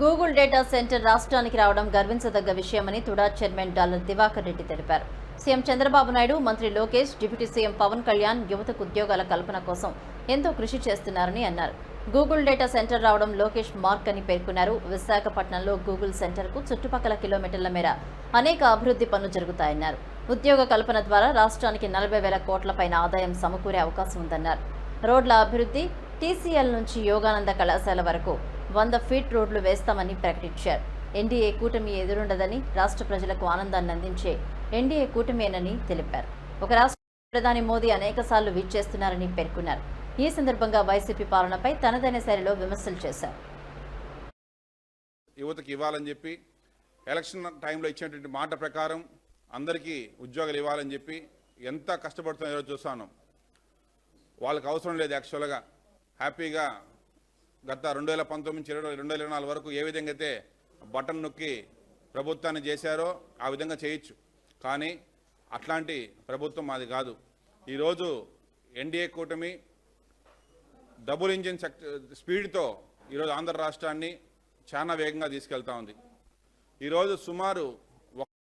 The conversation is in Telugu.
గూగుల్ డేటా సెంటర్ రాష్ట్రానికి రావడం గర్వించదగ్గ విషయమని తుడా చైర్మన్ డాలర్ దివాకర్ రెడ్డి తెలిపారు. సీఎం చంద్రబాబు నాయుడు మంత్రి లోకేష్ డిప్యూటీ సీఎం పవన్ కళ్యాణ్ యువతకు ఉద్యోగాల కల్పన కోసం ఎంతో కృషి చేస్తున్నారని అన్నారు. గూగుల్ డేటా సెంటర్ రావడం లోకేష్ మార్క్ అని పేర్కొన్నారు. విశాఖపట్నంలో గూగుల్ సెంటర్కు చుట్టుపక్కల కిలోమీటర్ల మేర అనేక అభివృద్ధి పనులు జరుగుతాయన్నారు. ఉద్యోగ కల్పన ద్వారా రాష్ట్రానికి నలభై వేల కోట్ల పైన ఆదాయం సమకూరే అవకాశం ఉందన్నారు. రోడ్ల అభివృద్ధి టీసీఎల్ నుంచి యోగానంద కళాశాల వరకు వంద ఫీట్ రోడ్లు వేస్తామని ప్రకటించారు. ఎన్డీఏ కూటమి ఎదురుండదని రాష్ట్ర ప్రజలకు ఆనందాన్ని అందించే ఎన్డీఏ కూటమేనని తెలిపారు. ఒక రాష్ట్ర ప్రధాని మోదీ అనేకసార్లు విచ్చేస్తున్నారని పేర్కొన్నారు. ఈ సందర్భంగా వైసీపీ పాలనపై తనదైన శైలిలో విమర్శలు చేశారు. యువతకి ఇవ్వాలని చెప్పి ఎలక్షన్ టైంలో ఇచ్చినటువంటి మాట ప్రకారం అందరికీ ఉద్యోగాలు ఇవ్వాలని చెప్పి ఎంత కష్టపడుతున్నారో చూస్తాను. వాళ్ళకి అవసరం లేదు యాక్చువల్గా. హ్యాపీగా గత రెండు వేల పంతొమ్మిది నుంచి ఇరవై రెండు వేల ఇరవై నాలుగు వరకు ఏ విధంగా అయితే బటన్ నొక్కి ప్రభుత్వాన్ని చేశారో ఆ విధంగా చేయొచ్చు. కానీ అట్లాంటి ప్రభుత్వం మాది కాదు. ఈరోజు ఎన్డీఏ కూటమి డబుల్ ఇంజిన్ సెక్ట స్పీడ్తో ఈరోజు ఆంధ్ర రాష్ట్రాన్ని చాలా వేగంగా తీసుకెళ్తా ఉంది. ఈరోజు సుమారు